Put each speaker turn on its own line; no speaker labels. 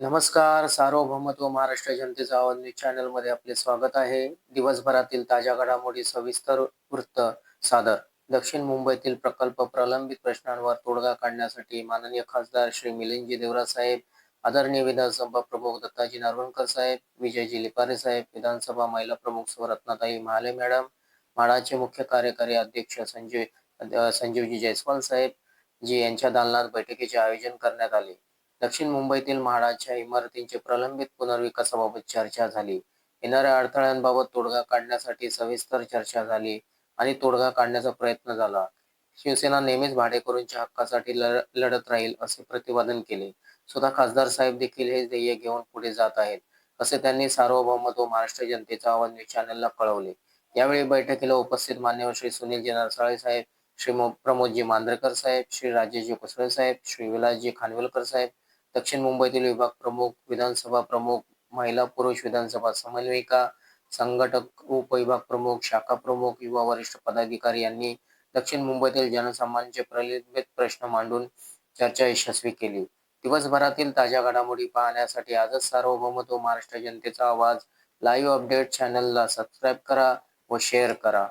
नमस्कार सार्वभौमत्व महाराष्ट्र जनतेचा आवाज न्यूज चॅनलमध्ये आपले स्वागत आहे. दिवसभरातील ताज्या घडामोडी सविस्तर वृत्त सादर. दक्षिण मुंबईतील प्रकल्प प्रलंबित प्रश्नांवर तोडगा काढण्यासाठी माननीय खासदार श्री मिलिंदजी देवरा साहेब आदरणीय विधानसभा प्रमुख दत्ताजी नारवणकर साहेब विजयजी लिपारे साहेब विधानसभा महिला प्रमुख स्वरत्नाताई महाले मॅडम म्हाडाचे मुख्य कार्यकारी अध्यक्ष संजय संजीवजी जयस्वाल साहेब जी यांच्या दालनात बैठकीचे आयोजन करण्यात आले. दक्षिण मुंबईतील म्हाडाच्या इमारतींचे प्रलंबित पुनर्विकासाबाबत चर्चा झाली. येणाऱ्या अडथळ्यांबाबत तोडगा काढण्यासाठी सविस्तर चर्चा झाली आणि तोडगा काढण्याचा प्रयत्न झाला. शिवसेना नेहमीच भाडेकरूंच्या हक्कासाठी लढ- लढत राहील असे प्रतिपादन केले. स्वतः खासदार साहेब देखील हे ध्येय घेऊन पुढे जात आहेत असे त्यांनी सार्वभौमत्व महाराष्ट्र जनतेचा आवाज न्यूज चॅनलला कळवले. यावेळी बैठकीला उपस्थित मान्यवर श्री सुनीलजी नरसाळे साहेब श्री प्रमोदजी मांद्रेकर साहेब श्री राजेशजी कुसळे साहेब श्री विलासजी खानविलकर साहेब दक्षिण मुंबईतील विभाग प्रमुख विधानसभा प्रमुख महिला पुरुष विधानसभा समन्वयिका संघटक उपविभाग प्रमुख शाखा प्रमुख युवा वरिष्ठ पदाधिकारी यांनी दक्षिण मुंबईतील जनसामान्यांचे प्रलंबित प्रश्न मांडून चर्चा यशस्वी केली. दिवसभरातील ताज्या घडामोडी पाहण्यासाठी आजच सार्वभौमत्व महाराष्ट्र जनतेचा आवाज लाईव्ह अपडेट चॅनलला सबस्क्राईब करा व शेअर करा.